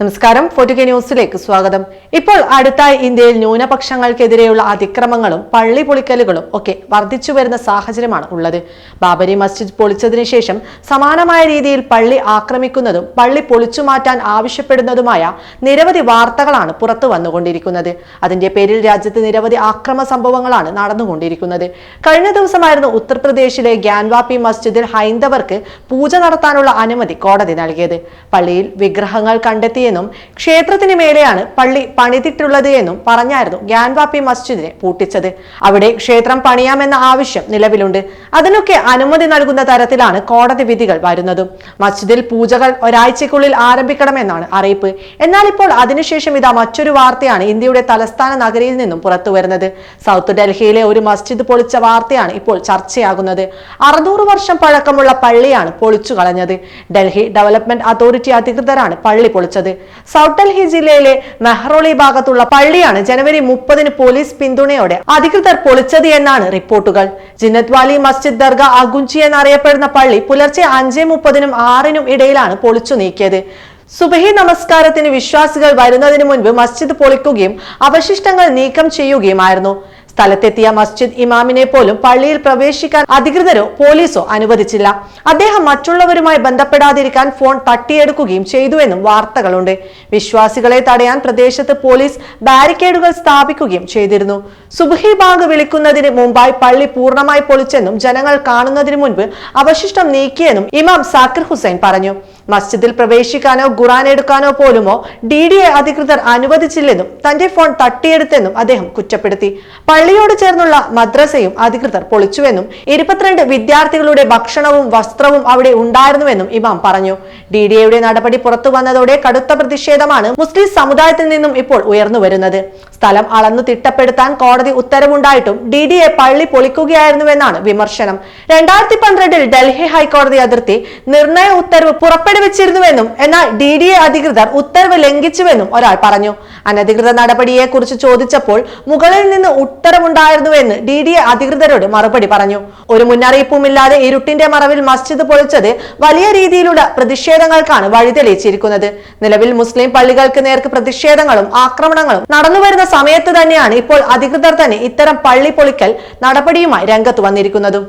നമസ്കാരം. ഫോർട്ടുകെ ന്യൂസിലേക്ക് സ്വാഗതം. ഇപ്പോൾ അടുത്തായി ഇന്ത്യയിൽ ന്യൂനപക്ഷങ്ങൾക്കെതിരെയുള്ള അതിക്രമങ്ങളും പള്ളി പൊളിക്കലുകളും ഒക്കെ വർദ്ധിച്ചു വരുന്ന സാഹചര്യമാണ് ഉള്ളത്. ബാബരി മസ്ജിദ് പൊളിച്ചതിന് ശേഷം സമാനമായ രീതിയിൽ പള്ളി ആക്രമിക്കുന്നതും പള്ളി പൊളിച്ചു മാറ്റാൻ ആവശ്യപ്പെടുന്നതുമായ നിരവധി വാർത്തകളാണ് പുറത്തു വന്നുകൊണ്ടിരിക്കുന്നത്. അതിന്റെ പേരിൽ രാജ്യത്ത് നിരവധി ആക്രമ സംഭവങ്ങളാണ് നടന്നുകൊണ്ടിരിക്കുന്നത്. കഴിഞ്ഞ ദിവസമായിരുന്നു ഉത്തർപ്രദേശിലെ ഗ്യാൻവാപ്പി മസ്ജിദിൽ ഹൈന്ദവർക്ക് പൂജ നടത്താനുള്ള അനുമതി കോടതി നൽകിയത്. പള്ളിയിൽ വിഗ്രഹങ്ങൾ കണ്ടെത്തിയെന്നും ക്ഷേത്രത്തിന് മേലെയാണ് പള്ളി പണിതിട്ടുള്ളത് എന്നും പറഞ്ഞായിരുന്നു ഗ്യാൻവാപ്പി മസ്ജിദിനെ പൂട്ടിച്ചത്. അവിടെ ക്ഷേത്രം പണിയാമെന്ന ആവശ്യം നിലവിലുണ്ട്. അതിനൊക്കെ അനുമതി നൽകുന്ന തരത്തിലാണ് കോടതി വിധികൾ വരുന്നതും. മസ്ജിദിൽ പൂജകൾ ഒരാഴ്ചക്കുള്ളിൽ ആരംഭിക്കണമെന്നാണ് അറിയിപ്പ്. എന്നാൽ ഇപ്പോൾ അതിനുശേഷം ഇതാ മറ്റൊരു വാർത്തയാണ് ഇന്ത്യയുടെ തലസ്ഥാന നഗരിയിൽ നിന്നും പുറത്തു വരുന്നത്. സൗത്ത് ഡൽഹിയിലെ ഒരു മസ്ജിദ് പൊളിച്ച വാർത്തയാണ് ഇപ്പോൾ ചർച്ചയാകുന്നത്. അറുന്നൂറ് വർഷം പഴക്കമുള്ള പള്ളിയാണ് പൊളിച്ചു കളഞ്ഞത്. ഡൽഹി ഡെവലപ്മെന്റ് അതോറിറ്റി അധികൃതരാണ് പള്ളി പൊളിച്ചത്. സൗത്ത് ഡൽഹി ജില്ലയിലെ മെഹ്റോളി ഭാഗത്തുള്ള പള്ളിയാണ് ജനുവരി മുപ്പതിന് പോലീസ് പിന്തുണയോടെ അധികൃതർ പൊളിച്ചത് എന്നാണ് റിപ്പോർട്ടുകൾ. ജിന്നത്വാലി മസ്ജിദ് ദർഗ അഗുഞ്ചി എന്നറിയപ്പെടുന്ന പള്ളി പുലർച്ചെ അഞ്ച് മുപ്പതിനും ആറിനും ഇടയിലാണ് പൊളിച്ചു നീക്കിയത്. സുബഹി നമസ്കാരത്തിന് വിശ്വാസികൾ വരുന്നതിന് മുൻപ് മസ്ജിദ് പൊളിക്കുകയും അവശിഷ്ടങ്ങൾ നീക്കം ചെയ്യുകയുമായിരുന്നു. സ്ഥലത്തെത്തിയ മസ്ജിദ് ഇമാമിനെ പോലും പള്ളിയിൽ പ്രവേശിക്കാൻ അധികൃതരോ പോലീസോ അനുവദിച്ചില്ല. അദ്ദേഹം മറ്റുള്ളവരുമായി ബന്ധപ്പെടാതിരിക്കാൻ ഫോൺ തട്ടിയെടുക്കുകയും ചെയ്തുവെന്നും വാർത്തകളുണ്ട്. വിശ്വാസികളെ തടയാൻ പ്രദേശത്ത് പോലീസ് ബാരിക്കേഡുകൾ സ്ഥാപിക്കുകയും ചെയ്തിരുന്നു. സുബഹി ബാഗ് വിളിക്കുന്നതിന് മുമ്പായി പള്ളി പൂർണമായി പൊളിച്ചെന്നും ജനങ്ങൾ കാണുന്നതിന് മുൻപ് അവശിഷ്ടം നീക്കിയെന്നും ഇമാം സാക്കിർ ഹുസൈൻ പറഞ്ഞു. മസ്ജിദിൽ പ്രവേശിക്കാനോ ഖുറാൻ എടുക്കാനോ പോലുമോ ഡി ഡി എ അധികൃതർ അനുവദിച്ചില്ലെന്നും തന്റെ ഫോൺ തട്ടിയെടുത്തെന്നും അദ്ദേഹം കുറ്റപ്പെടുത്തി. പള്ളിയോട് ചേർന്നുള്ള മദ്രസയും അധികൃതർ പൊളിച്ചുവെന്നും ഇരുപത്തിരണ്ട് വിദ്യാർത്ഥികളുടെ ഭക്ഷണവും വസ്ത്രവും അവിടെ ഉണ്ടായിരുന്നുവെന്നും ഇമാം പറഞ്ഞു. ഡി ഡി എയുടെ നടപടി പുറത്തു വന്നതോടെ കടുത്ത പ്രതിഷേധമാണ് മുസ്ലിം സമുദായത്തിൽ നിന്നും ഇപ്പോൾ ഉയർന്നു വരുന്നത് സ്ഥലം അളന്നു തിട്ടപ്പെടുത്താൻ കോടതി ഉത്തരവുണ്ടായിട്ടും ഡി ഡി എ പള്ളി പൊളിക്കുകയായിരുന്നുവെന്നാണ് വിമർശനം. രണ്ടായിരത്തി പന്ത്രണ്ടിൽ ഡൽഹി ഹൈക്കോടതി അതിർത്തി നിർണയ ഉത്തരവ് പുറപ്പെടുവിച്ചിരുന്നുവെന്നും എന്നാൽ ഡി ഡി എ അധികൃതർ ഉത്തരവ് ലംഘിച്ചുവെന്നും ഒരാൾ പറഞ്ഞു. അനധികൃത നടപടിയെ കുറിച്ച് ചോദിച്ചപ്പോൾ മുകളിൽ നിന്ന് ഉത്തരവുണ്ടായിരുന്നുവെന്ന് ഡി ഡി എ അധികൃതരോട് മറുപടി പറഞ്ഞു. ഒരു മുന്നറിയിപ്പുമില്ലാതെ ഇരുട്ടിന്റെ മറവിൽ മസ്ജിദ് പൊളിച്ചത് വലിയ രീതിയിലുള്ള പ്രതിഷേധങ്ങൾക്കാണ് വഴിതെളിയിച്ചിരിക്കുന്നത്. നിലവിൽ മുസ്ലിം പള്ളികൾക്ക് നേർക്ക് പ്രതിഷേധങ്ങളും ആക്രമണങ്ങളും നടന്നുവരുന്ന സമയത്ത് തന്നെയാണ് ഇപ്പോൾ അധികൃതർ തന്നെ ഇത്തരം പള്ളി പൊളിക്കൽ നടപടിയുമായി രംഗത്ത് വന്നിരിക്കുന്നതും.